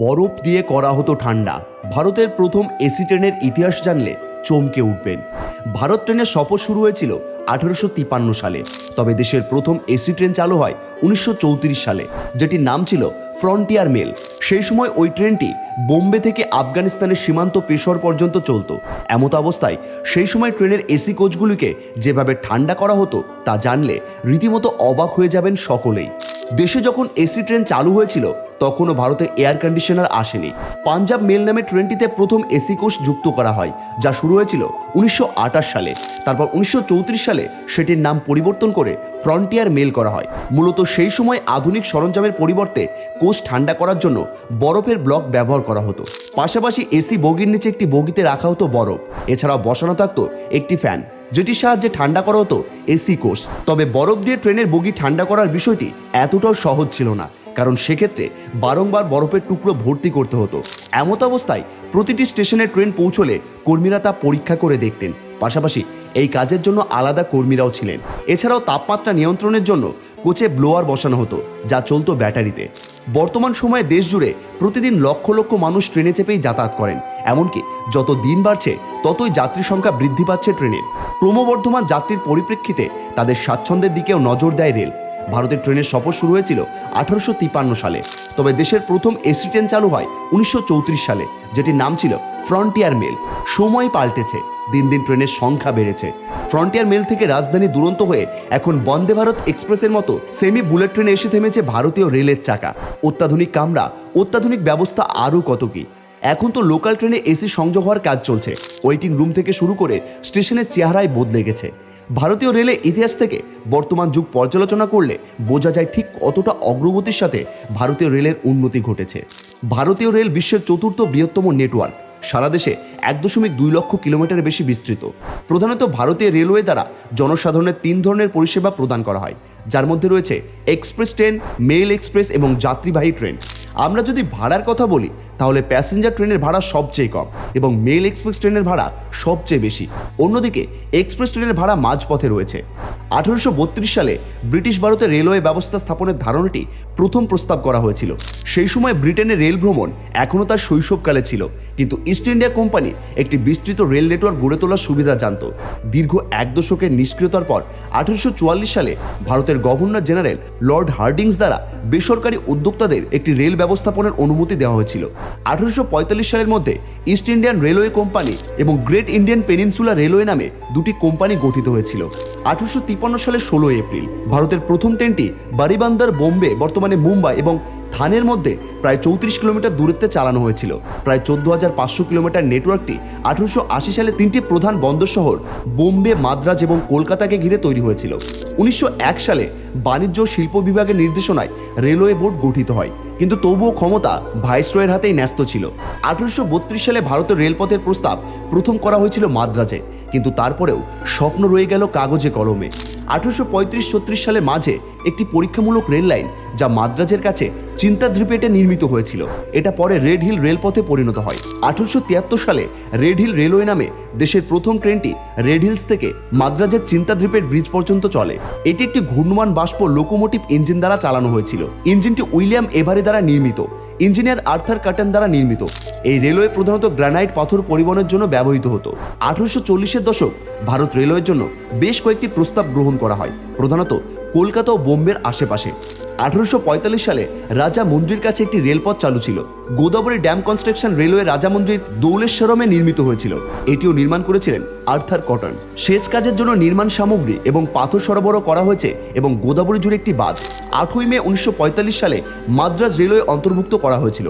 বরফ দিয়ে করা হতো ঠান্ডা। ভারতের প্রথম এসি ট্রেনের ইতিহাস জানলে চমকে উঠবেন। ভারত ট্রেনের সফর শুরু হয়েছিল আঠারোশো তিপান্ন সালে। তবে দেশের প্রথম এসি ট্রেন চালু হয় উনিশশো চৌত্রিশ সালে, যেটির নাম ছিল ফ্রন্টিয়ার মেল। সেই সময় ওই ট্রেনটি বোম্বে থেকে আফগানিস্তানের সীমান্ত পেশোয়ার পর্যন্ত চলত। এমত অবস্থায় সেই সময় ট্রেনের এসি কোচগুলিকে যেভাবে ঠান্ডা করা হতো, তা জানলে রীতিমতো অবাক হয়ে যাবেন সকলেই। দেশে যখন এসি ট্রেন চালু হয়েছিল, তখনও ভারতে এয়ার কন্ডিশনার আসেনি। পাঞ্জাব মেল নামে ট্রেনটিতে প্রথম এসি কোষ যুক্ত করা হয়, যা শুরু হয়েছিল উনিশশো আঠাশ সালে। তারপর উনিশশো চৌত্রিশ সালে সেটির নাম পরিবর্তন করে ফ্রন্টিয়ার মেল করা হয়। মূলত সেই সময় আধুনিক সরঞ্জামের পরিবর্তে কোষ ঠান্ডা করার জন্য বরফের ব্লক ব্যবহার করা হতো। পাশাপাশি এসি বগির নিচে একটি বগিতে রাখা হতো বরফ। এছাড়াও বসানো থাকতো একটি ফ্যান। যেটির সাহায্যে ঠান্ডা করা হতো এসি কোষ। তবে বরফ দিয়ে ট্রেনের বগি ঠান্ডা করার বিষয়টি এতটাও সহজ ছিল না। কারণ সেক্ষেত্রে বারংবার বরফের টুকরো ভর্তি করতে হতো। এমত অবস্থায় প্রতিটি স্টেশনে ট্রেন পৌঁছলে কর্মীরা তা পরীক্ষা করে দেখতেন। পাশাপাশি এই কাজের জন্য আলাদা কর্মীরাও ছিলেন। এছাড়াও তাপমাত্রা নিয়ন্ত্রণের জন্য কোচে ব্লোয়ার বসানো হতো, যা চলতো ব্যাটারিতে। বর্তমান সময়ে দেশ জুড়ে প্রতিদিন লক্ষ লক্ষ মানুষ ট্রেনে চেপেই যাতায়াত করেন। এমনকি যত দিন বাড়ছে, ততই যাত্রী সংখ্যা বৃদ্ধি পাচ্ছে ট্রেনের। ক্রমবর্ধমান যাত্রীর পরিপ্রেক্ষিতে তাদের স্বাচ্ছন্দ্যের দিকেও নজর দেয় রেল। ভারতের ট্রেনের সফর শুরু হয়েছিল আঠারোশো সালে। তবে দেশের প্রথম এসি ট্রেন চালু হয় উনিশশো সালে, যেটির নাম ছিল ফ্রন্টিয়ার মেল। সময় পাল্টেছে, দিন দিন ট্রেনের সংখ্যা বেড়েছে। ফ্রন্টিয়ার মেল থেকে রাজধানী দুরন্ত হয়ে এখন বন্দে ভারত এক্সপ্রেসের মতো সেমি বুলেট ট্রেনে এসে থেমেছে ভারতীয় রেলের চাকা। অত্যাধুনিক কামরা, অত্যাধুনিক ব্যবস্থা আরও কত কি? এখন তো লোকাল ট্রেনে এসি সংযোগ হওয়ার কাজ চলছে। ওয়েটিং রুম থেকে শুরু করে স্টেশনের চেহারায় বদলে গেছে। ভারতীয় রেলের ইতিহাস থেকে বর্তমান যুগ পর্যালোচনা করলে বোঝা যায় ঠিক কতটা অগ্রগতির সাথে ভারতীয় রেলের উন্নতি ঘটেছে। ভারতীয় রেল বিশ্বের চতুর্থ বৃহত্তম নেটওয়ার্ক, সারা দেশে এক দশমিক দুই লক্ষ কিলোমিটার বেশি বিস্তৃত। প্রধানত ভারতীয় রেলওয়ে দ্বারা জনসাধারণের তিন ধরনের পরিষেবা প্রদান করা হয়, যার মধ্যে রয়েছে এক্সপ্রেস ট্রেন মেল এক্সপ্রেস এবং যাত্রীবাহী ট্রেন। আমরা যদি ভাড়ার কথা বলি, তাহলে প্যাসেঞ্জার ট্রেনের ভাড়া সবচেয়ে কম এবং মেল এক্সপ্রেস ট্রেনের ভাড়া সবচেয়ে বেশি। অন্যদিকে এক্সপ্রেস ট্রেনের ভাড়া মাঝপথে রয়েছে। আঠারোশো বত্রিশ সালে ব্রিটিশ ভারতে রেলওয়ে ব্যবস্থা স্থাপনের ধারণাটি প্রথম প্রস্তাব করা হয়েছিল। সেই সময় ব্রিটেনের রেল ভ্রমণ এখনও তার শৈশবকালে ছিল, কিন্তু ইস্ট ইন্ডিয়া কোম্পানি একটি বিস্তৃত রেল নেটওয়ার্ক গড়ে তোলার সুবিধা জানত। দীর্ঘ এক দশকের নিষ্ক্রিয়তার পর আঠারোশো চুয়াল্লিশ সালে ভারতের গভর্নর জেনারেল লর্ড হার্ডিংস দ্বারা বেসরকারি উদ্যোক্তাদের একটি রেল ব্যবস্থাপনার অনুমতি দেওয়া হয়েছিল। আঠারোশো পঁয়তাল্লিশ সালের মধ্যে ইস্ট ইন্ডিয়ান রেলওয়ে কোম্পানি এবং গ্রেট ইন্ডিয়ান পেনিনসুলা রেলওয়ে নামে দুটি কোম্পানি গঠিত হয়েছিল। আঠারোশো তিপ্পান্ন সালের ষোলো এপ্রিল। ভারতের প্রথম ট্রেনটি বারিবান্দার বোম্বে, বর্তমানে মুম্বাই এবং থানের মধ্যে প্রায় চৌত্রিশ কিলোমিটার দূরত্বে চালানো হয়েছিল। প্রায় চোদ্দ হাজার পাঁচশো কিলোমিটার নেটওয়ার্কটি আঠারোশো আশি সালে তিনটি প্রধান বন্দর শহর বোম্বে, মাদ্রাজ এবং কলকাতাকে ঘিরে তৈরি হয়েছিল। উনিশশো এক সালে বাণিজ্য শিল্প বিভাগের নির্দেশনায় রেলওয়ে বোর্ড গঠিত হয়। কিন্তু তবুও ক্ষমতা ভাইসরয়ের হাতেই ন্যস্ত ছিল। আঠারোশো সালে ভারতের রেলপথের প্রস্তাব প্রথম করা হয়েছিল মাদ্রাজে, কিন্তু তারপরেও স্বপ্ন রয়ে গেল কাগজে কলমে। আঠারোশো পঁয়ত্রিশ ছত্রিশ সালের মাঝে একটি পরীক্ষামূলক রেল লাইন যা মাদ্রাজের কাছে চিন্তাদ্রিপেটে নির্মিত হয়েছিল। এটা পরে রেড হিল রেলপথে পরিণত হয়। আঠারোশো তিয়াত্তর সালে রেড হিল রেলওয়ে নামে দেশের প্রথম ট্রেনটি রেড হিলস থেকে মাদ্রাজের চিন্তাদ্রিপেট ব্রিজ পর্যন্ত চলে। এটি একটি ঘূর্ণমান বাষ্প লোকোমোটিভ ইঞ্জিন দ্বারা চালানো হয়েছিল। ইঞ্জিনটি উইলিয়াম এভারে দ্বারা নির্মিত। ইঞ্জিনিয়ার আর্থার কাটন দ্বারা নির্মিত। এই রেলওয়ে প্রধানত গ্রানাইট পাথর পরিবহনের জন্য ব্যবহৃত হতো। আঠারোশো চল্লিশের দশক ভারত রেলওয়ের জন্য বেশ কয়েকটি প্রস্তাব গ্রহণ করা হয়। প্রধানত কলকাতা ও বোম্বের আশেপাশে। আঠারোশো পঁয়তাল্লিশ সালে রাজা মন্দির কাছে একটি রেলপথ চালু ছিল। গোদাবরী ড্যাম কনস্ট্রাকশন রেলওয়ে রাজা মন্দির দৌলেশ্বরমে নির্মিত হয়েছিল। এটিও নির্মাণ করেছিলেন আর্থার কটন। সেচ কাজের জন্য নির্মাণ সামগ্রী এবং পাথর সরবরাহ করা হয়েছে এবং গোদাবরী জুড়ে একটি বাঁধ। আটই মে উনিশশো পঁয়তাল্লিশ সালে মাদ্রাজ রেলওয়ে অন্তর্ভুক্ত করা হয়েছিল।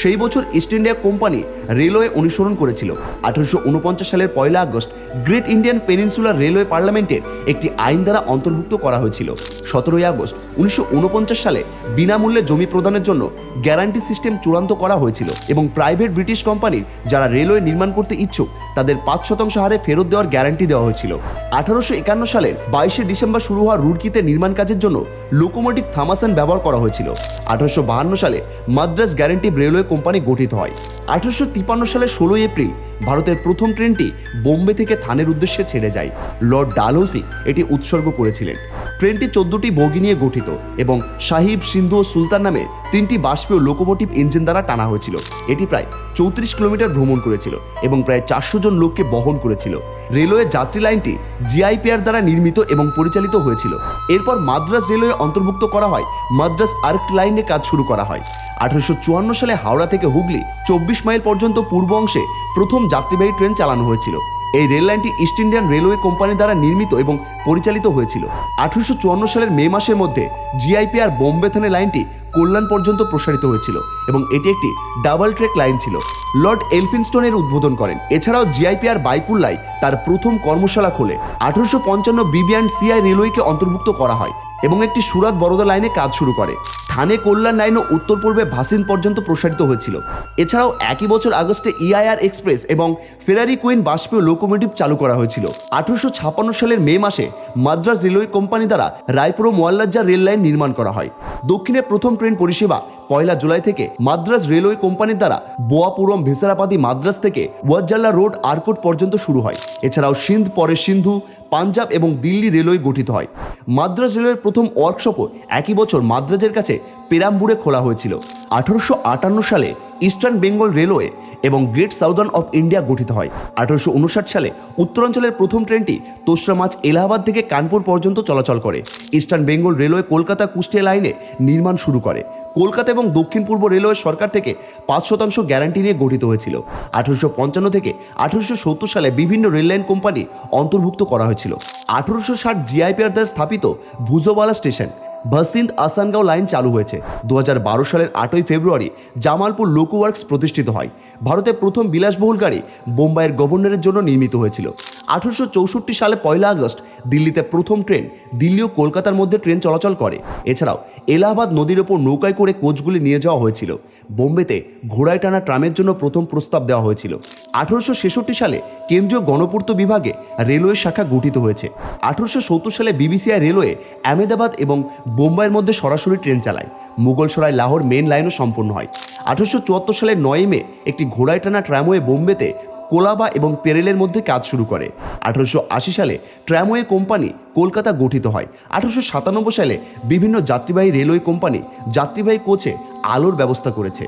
সেই বছর ইস্ট ইন্ডিয়া কোম্পানি রেলওয়ে অনুসরণ করেছিল। আঠারোশো উনপঞ্চাশ সালের পয়লা আগস্ট গ্রেট ইন্ডিয়ান পেনিনসুলার রেলওয়ে পার্লামেন্টের একটি আইন দ্বারা অন্তর্ভুক্ত করা হয়েছিল। সতেরোই আগস্ট, উনিশশো ঊনপঞ্চাশ সালে বিনামূল্যে জমি প্রদানের জন্য গ্যারান্টি সিস্টেম চূড়ান্ত করা হয়েছিল এবং প্রাইভেট ব্রিটিশ কোম্পানির যারা রেলওয়ে নির্মাণ করতে ইচ্ছুক, তাদের পাঁচ শতাংশ হারে ফেরত দেওয়ার গ্যারান্টি দেওয়া হয়েছিল। আঠারোশো একান্ন সালের বাইশে ডিসেম্বর শুরু হওয়া রুড়কিতে নির্মাণ কাজের জন্য লোকোমোটিভ থামাসান ব্যবহার করা হয়েছিল। আঠারোশো বাহান্ন সালে মাদ্রাস গ্যারান্টি রেলওয়ে কোম্পানি গঠিত হয়। আঠারোশো তিপান্ন সালের ষোলোই এপ্রিল ভারতের প্রথম ট্রেনটি বোম্বে থেকে থানের উদ্দেশ্যে ছেড়ে যায়। লর্ড ডালহৌসি এটি উৎসর্গ করেছিলেন। ট্রেনটি চোদ্দ চোদ্দটি বগি নিয়ে গঠিত এবং সাহিব সিন্ধু ও সুলতান নামে তিনটি বাষ্পীয় লোকোমোটিভ ইঞ্জিন দ্বারা টানা হয়েছিল। এটি প্রায় চৌত্রিশ কিলোমিটার ভ্রমণ করেছিল এবং প্রায় চারশো জন লোককে বহন করেছিল। রেলওয়ে যাত্রী লাইনটি জিআইপিআর দ্বারা নির্মিত এবং পরিচালিত হয়েছিল। এরপর মাদ্রাজ রেলওয়ে অন্তর্ভুক্ত করা হয়। মাদ্রাজ আর্ক লাইনে কাজ শুরু করা হয়। আঠারোশো চুয়ান্ন সালে হাওড়া থেকে হুগলি চব্বিশ মাইল পর্যন্ত পূর্ব অংশে প্রথম যাত্রীবাহী ট্রেন চালানো হয়েছিল। এই রেল লাইনটি ইস্ট ইন্ডিয়ান রেলওয়ে কোম্পানি দ্বারা নির্মিত এবং পরিচালিত হয়েছিল। আঠারোশো চুয়ান্ন সালের মে মাসের মধ্যে জিআইপিআর বোম্বে থানে লাইনটি কল্যাণ পর্যন্ত প্রসারিত হয়েছিল এবং এটি একটি ডাবল ট্রেক লাইন ছিল। লর্ড এলফিনস্টোনের উদ্বোধন করেন। এছাড়াও জিআইপিআর বাইকুল্লাই তার প্রথম কর্মশালা খোলে। আঠারোশো পঞ্চান্ন বিবি অ্যান্ড সিআই রেলওয়েকে অন্তর্ভুক্ত করা হয় এবং একটি সুরাত বরোদা লাইনে কাজ শুরু করে। থানে কল্যাণ লাইনও উত্তর পূর্বে ভাসিন পর্যন্ত প্রসারিত হয়েছিল। এছাড়াও একই বছর আগস্টে ইআইআর এক্সপ্রেস এবং ফেরারি কুইন বাষ্পীয় লোকোমোটিভ চালু করা হয়েছিল। আঠারোশো ছাপ্পান্ন সালের মে মাসে মাদ্রাস রেলওয়ে কোম্পানি দ্বারা রায়পুর ও মোয়াল্লাজ্জা রেল লাইন নির্মাণ করা হয়। দক্ষিণে প্রথম ট্রেন পরিষেবা পয়লা জুলাই থেকে মাদ্রাজ রেলওয়ে কোম্পানির দ্বারা বোয়াপুরম ভেসারাপাতি মাদ্রাজ থেকে ওয়াজ্জাল্লা রোড আরকোট পর্যন্ত শুরু হয়। এছাড়াও সিন্ধ, পরে সিন্ধু, পাঞ্জাব এবং দিল্লি রেলওয়ে গঠিত হয়। মাদ্রাজ রেলওয়ের প্রথম ওয়ার্কশপও একই বছর মাদ্রাজের কাছে পেরাম্বুরে খোলা হয়েছিল। আঠারোশো আটান্ন সালে ইস্টার্ন বেঙ্গল রেলওয়ে এবং গ্রেট সাউদার্ন অফ ইন্ডিয়া গঠিত হয়। আঠারোশো উনষাট সালে উত্তরাঞ্চলের প্রথম ট্রেনটি তোসরামাচ এলাহাবাদ থেকে কানপুর পর্যন্ত চলাচল করে। ইস্টার্ন বেঙ্গল রেলওয়ে কলকাতা কুষ্টিয়া লাইনে নির্মাণ শুরু করে। কলকাতা এবং দক্ষিণ পূর্ব রেলওয়ে সরকার থেকে পাঁচ শতাংশ গ্যারান্টি নিয়ে গঠিত হয়েছিল। আঠারোশো পঞ্চান্ন থেকে আঠারোশো সত্তর সালে বিভিন্ন রেললাইন কোম্পানি অন্তর্ভুক্ত করা হয়েছিল। আঠারোশো ষাট জিআইপিআর দ্বারা স্থাপিত ভুজোওয়ালা স্টেশন, ভাসিন্দ আসানগাঁও লাইন চালু হয়েছে। দু হাজার বারো সালের আটই ফেব্রুয়ারি জামালপুর লোকো ওয়ার্কস প্রতিষ্ঠিত হয়। ভারতের প্রথম বিলাসবহুল গাড়ি বোম্বাইয়ের গভর্নরের জন্য নির্মিত হয়েছিল। আঠারোশো চৌষট্টি সালে পয়লা আগস্ট দিল্লিতে প্রথম ট্রেন দিল্লি ও কলকাতার মধ্যে ট্রেন চলাচল করে। এছাড়াও এলাহাবাদ নদীর ওপর নৌকায় করে কোচগুলি নিয়ে যাওয়া হয়েছিল। বোম্বেতে ঘোড়ায় টানা ট্রামের জন্য প্রথম প্রস্তাব দেওয়া হয়েছিল। আঠারোশো ছেষট্টি সালে কেন্দ্রীয় গণপূর্ত বিভাগে রেলওয়ে শাখা গঠিত হয়েছে। আঠারোশো সত্তর সালে বিবিসিআই রেলওয়ে আহমেদাবাদ এবং বোম্বাইয়ের মধ্যে সরাসরি ট্রেন চালায়। মুঘলসরাই লাহোর মেন লাইনও সম্পন্ন হয়। আঠারোশো সালের নয় মে একটি ঘোড়ায় টানা ট্রামওয়ে বোম্বেতে কোলাবা এবং পেরেলের মধ্যে কাজ শুরু করে। আঠারোশো আশি সালে ট্র্যামওয়ে কোম্পানি কলকাতা গঠিত হয়। আঠারোশো সাতানব্বই সালে বিভিন্ন যাত্রীবাহী রেলওয়ে কোম্পানি যাত্রীবাহী কোচে আলোর ব্যবস্থা করেছে।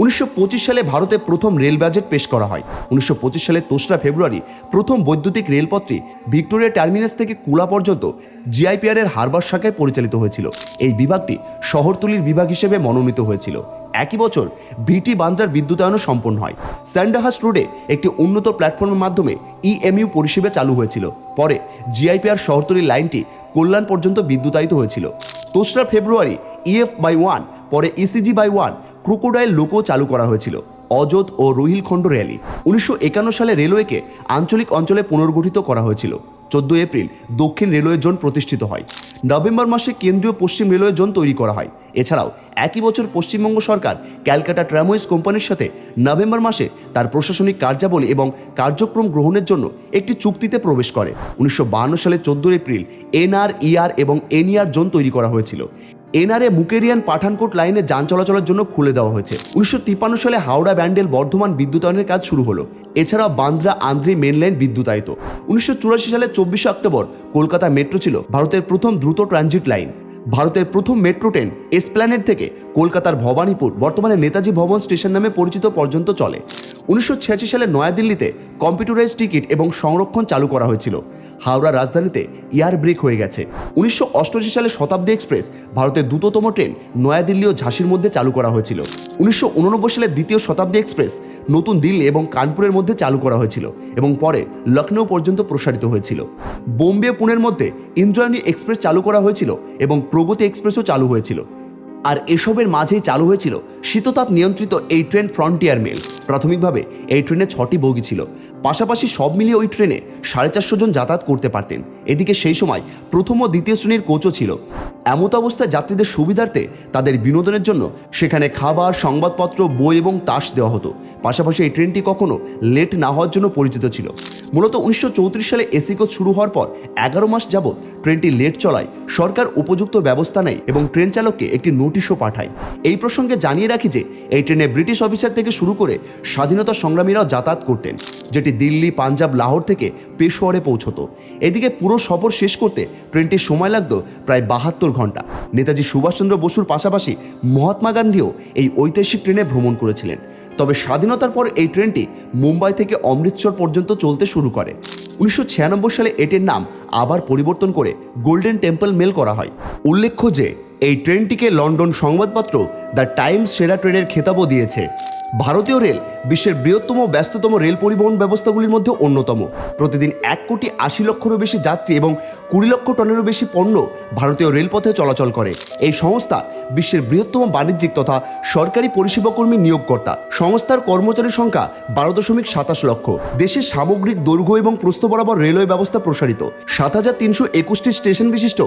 উনিশশো পঁচিশ সালে ভারতে প্রথম রেল বাজেট পেশ করা হয়। উনিশশো পঁচিশ সালে দোসরা ফেব্রুয়ারি প্রথম বৈদ্যুতিক রেলপথটি ভিক্টোরিয়া টার্মিনাস থেকে কুলা পর্যন্ত জিআইপিআর এর হারবার শাখায় পরিচালিত হয়েছিল। এই বিভাগটি শহরতলির বিভাগ হিসেবে মনোনীত হয়েছিল। একই বছর ভিটি বান্দ্রার বিদ্যুতায়নও সম্পন্ন হয়। স্যান্ডাহাস রোডে একটি উন্নত প্ল্যাটফর্মের মাধ্যমে ইএমইউ পরিষেবা চালু হয়েছিল। পরে জিআইপিআর শহরতলির লাইনটি কল্যাণ পর্যন্ত বিদ্যুতায়িত হয়েছিল। দোসরা ফেব্রুয়ারি ইএফ বাই ওয়ান, পরে ECG by one crocodile loco চালু করা হয়েছিল, অযোধ ও রোহিলখণ্ড র্যালি। উনিশশো একান্ন সালে রেলওয়েকে আঞ্চলিক অঞ্চলে পুনর্গঠিত করা হয়েছিল। চোদ্দ এপ্রিল দক্ষিণ রেলওয়ে জোন প্রতিষ্ঠিত হয়। নভেম্বর মাসে কেন্দ্রীয় পশ্চিম রেলওয়ে জোন তৈরি করা হয়। এছাড়াও একই বছর পশ্চিমবঙ্গ সরকার ক্যালকাটা ট্রামওয়েজ কোম্পানির সাথে নভেম্বর মাসে তার প্রশাসনিক কার্যাবলী এবং কার্যক্রম গ্রহণের জন্য একটি চুক্তিতে প্রবেশ করে। উনিশশো সালে চোদ্দ এপ্রিল এনআর ইআর এবং এনইআর জোন তৈরি করা হয়েছিল। এনআরএ মুকেরিয়ান পাঠানকোট লাইনে যান চলাচলের জন্য খুলে দেওয়া হয়েছে। উনিশশো তিপ্পান্ন সালে হাওড়া ব্যান্ডেল বর্ধমান বিদ্যুতায়নের কাজ শুরু হলো। এছাড়াও বান্দ্রা আন্ধ্রি মেন লাইন বিদ্যুতায়িত। উনিশশো চুরাশি সালে চব্বিশে অক্টোবর কলকাতা মেট্রো ছিল ভারতের প্রথম দ্রুত ট্রানজিট লাইন। ভারতের প্রথম মেট্রো ট্রেন এসপ্ল্যানেড থেকে কলকাতার ভবানীপুর, বর্তমানে নেতাজি ভবন স্টেশন নামে পরিচিত পর্যন্ত চলে। উনিশশো ছিয়াশি সালে নয়াদিল্লিতে কম্পিউটারাইজ টিকিট এবং সংরক্ষণ চালু করা হয়েছিল। হাওড়া রাজধানীতে এয়ার ব্রেক হয়ে গেছে। উনিশশো অষ্টআশি সালে শতাব্দী এক্সপ্রেস ভারতের দ্রুততম ট্রেন নয়াদিল্লি ও ঝাঁসির মধ্যে চালু করা হয়েছিল। উনিশশো উননব্বই সালে দ্বিতীয় শতাব্দী এক্সপ্রেস নতুন দিল্লি এবং কানপুরের মধ্যে চালু করা হয়েছিল এবং পরে লখনৌ পর্যন্ত প্রসারিত হয়েছিল। বোম্বে পুনের মধ্যে ইন্দ্রায়ণী এক্সপ্রেস চালু করা হয়েছিল এবং প্রগতি এক্সপ্রেসও চালু হয়েছিল। আর এসবের মাঝেই চালু হয়েছিল শীততাপ নিয়ন্ত্রিত এই ট্রেন ফ্রন্টিয়ার মেল। প্রাথমিকভাবে এই ট্রেনে ছটি বগি ছিল। পাশাপাশি সব মিলিয়ে ওই ট্রেনে সাড়ে চারশো জন যাতায়াত করতে পারতেন। এদিকে সেই সময় প্রথম ও দ্বিতীয় শ্রেণির কোচও ছিল। এমত অবস্থায় যাত্রীদের সুবিধার্থে তাদের বিনোদনের জন্য সেখানে খাবার, সংবাদপত্র, বই এবং তাস দেওয়া হতো। পাশাপাশি এই ট্রেনটি কখনো লেট না হওয়ার জন্য পরিচিত ছিল। মূলত উনিশশো চৌত্রিশ সালে এসি কোচ শুরু হওয়ার পর এগারো মাস যাবৎ ট্রেনটি লেট চলায় সরকার উপযুক্ত ব্যবস্থা নেয় এবং ট্রেন চালককে একটি নোটিশও পাঠায়। এই প্রসঙ্গে জানিয়ে রাখি যে, এই ট্রেনে ব্রিটিশ অফিসার থেকে শুরু করে স্বাধীনতা সংগ্রামীরাও যাতায়াত করতেন, যেটি দিল্লি, পাঞ্জাব, লাহোর থেকে পেশোয়ারে পৌঁছতো। এদিকে পুরো সফর শেষ করতে ট্রেনটির সময় লাগত প্রায় বাহাত্তর ঘণ্টা। নেতাজি সুভাষচন্দ্র বসুর পাশাপাশি মহাত্মা গান্ধীও এই ঐতিহাসিক ট্রেনে ভ্রমণ করেছিলেন। তবে স্বাধীনতার পর এই ট্রেনটি মুম্বাই থেকে অমৃতসর পর্যন্ত চলতে শুরু করে। উনিশশো ছিয়ানব্বই সালে এটির নাম আবার পরিবর্তন করে গোল্ডেন টেম্পল মেল করা হয়। উল্লেখ্য যে, এই ট্রেনটিকে লন্ডন সংবাদপত্র দ্য টাইমস সেরা ট্রেনের খেতাবও দিয়েছে। ভারতীয় রেল বিশ্বের বৃহত্তম, ব্যস্ততম রেল পরিবহন ব্যবস্থাগুলির মধ্যে অন্যতম। প্রতিদিন এক কোটি আশি লক্ষেরও বেশি যাত্রী এবং কুড়ি লক্ষ টনেরও বেশি পণ্য ভারতীয় রেলপথে চলাচল করে। এই সংস্থা বিশ্বের বৃহত্তম বাণিজ্যিক তথা সরকারি পরিষেবা কর্মী নিয়োগকর্তা। সংস্থার কর্মচারীর সংখ্যা বারো দশমিক সাতাশ লক্ষ। দেশের সামগ্রিক দৈর্ঘ্য এবং প্রস্থ বরাবর রেলওয়ে ব্যবস্থা প্রসারিত। সাত হাজার তিনশো একুশটি স্টেশন বিশিষ্ট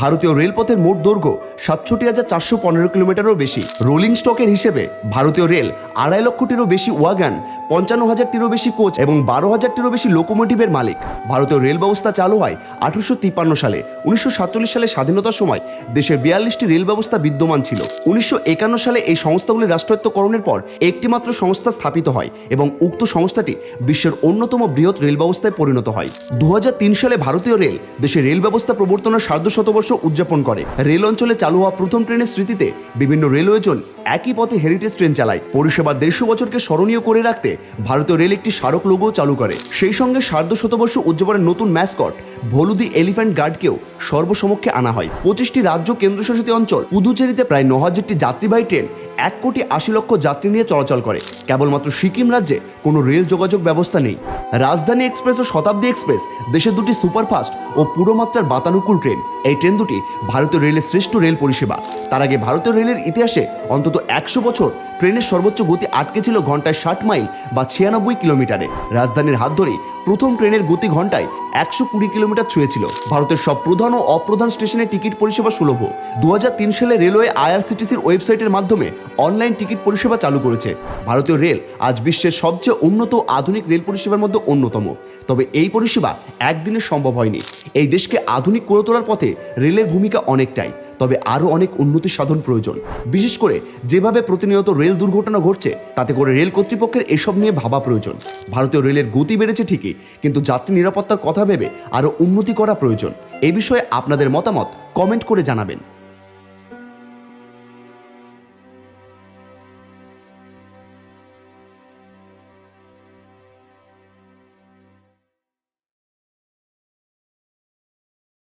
ভারতীয় রেলপথের মোট দৈর্ঘ্য সাতষট্টি হাজার চারশো পনেরো কিলোমিটারও বেশি। রোলিং স্টকের হিসেবে ভারতীয় রেল আড়াই লক্ষটিরও বেশি ওয়াগান, পঞ্চান্ন হাজারটিরও বেশি কোচ এবং বারো হাজারটিরও বেশি লোকোমোটিভের মালিক। ভারতীয় রেল ব্যবস্থা চালু হয় আঠারোশো তিপ্পান্ন সালে। উনিশশো সাতচল্লিশ সালে স্বাধীনতার সময় দেশের বিয়াল্লিশটি রেল ব্যবস্থা বিদ্যমান ছিল। উনিশশো একান্ন সালে এই সংস্থাগুলি রাষ্ট্রায়ত্তকরণের পর একটিমাত্র সংস্থা স্থাপিত হয় এবং উক্ত সংস্থাটি বিশ্বের অন্যতম বৃহৎ রেল ব্যবস্থায় পরিণত হয়। দু হাজার তিন সালে ভারতীয় রেল দেশে রেল ব্যবস্থা প্রবর্তনের সার্ধ শতবর্ষ উদযাপন করে। রেল অঞ্চলে চালু হওয়া প্রথম ট্রেনের স্মৃতিতে বিভিন্ন রেলওয়ে জোন একই পথে হেরিটেজ ট্রেন চালায়। পরিষেবার দেড়শো বছরকে স্মরণীয় করে রাখতে ভারতীয় রেল একটি স্মারক লোগো চালু করে। সেই সঙ্গে সার্ধ শতবর্ষ উদযাপনের নতুন ম্যাসকট ভলুদি এলিফ্যান্ট গার্ডকেও সর্বসমক্ষে আনা হয়। পঁচিশটি রাজ্য কেন্দ্রশাসিত অঞ্চল, পুদুচেরিতে প্রায় ন হাজারটি যাত্রীবাহী ট্রেন এক কোটি আশি লক্ষ যাত্রী নিয়ে চলাচল করে। কেবলমাত্র সিকিম রাজ্যে কোনো রেল যোগাযোগ ব্যবস্থা নেই। রাজধানী এক্সপ্রেস ও শতাব্দী এক্সপ্রেস দেশের দুটি সুপারফাস্ট ও পুরোমাত্রার বাতানুকূল ট্রেন। এই ট্রেন দুটি ভারতীয় রেলের শ্রেষ্ঠ রেল পরিষেবা। তার আগে ভারতীয় রেলের ইতিহাসে অন্তত একশো বছর ট্রেনের সর্বোচ্চ গতি আটকে ছিল ঘন্টায় ষাট মাইল বা ছিয়ানব্বই কিলোমিটারে। রাজধানীর হাত ধরেই প্রথম ট্রেনের গতি ঘন্টায় একশো কুড়ি কিলোমিটার ছুঁয়েছিল। ভারতের সব প্রধান ও অপ্রধান স্টেশনে টিকিট পরিষেবা সুলভ। দু হাজার তিন সালে রেলওয়ে আইআরসিটিসির ওয়েবসাইটের মাধ্যমে অনলাইন টিকিট পরিষেবা চালু করেছে। ভারতীয় রেল আজ বিশ্বের সবচেয়ে উন্নত আধুনিক রেল পরিষেবার মধ্যে অন্যতম। তবে এই পরিষেবা একদিনে সম্ভব হয়নি। এই দেশকে আধুনিক করে তোলার পথে রেলের ভূমিকা অনেকটাই। তবে আরও অনেক উন্নতি সাধন প্রয়োজন। বিশেষ করে যেভাবে প্রতিনিয়ত রেল দুর্ঘটনা ঘটছে, তাতে করে রেল কর্তৃপক্ষের এসব নিয়ে ভাবা প্রয়োজন। ভারতীয় রেলের গতি বেড়েছে ঠিকই, কিন্তু যাত্রী নিরাপত্তার কথা ভেবে আরও উন্নতি করা প্রয়োজন। এ বিষয়ে আপনাদের মতামত কমেন্ট করে জানাবেন।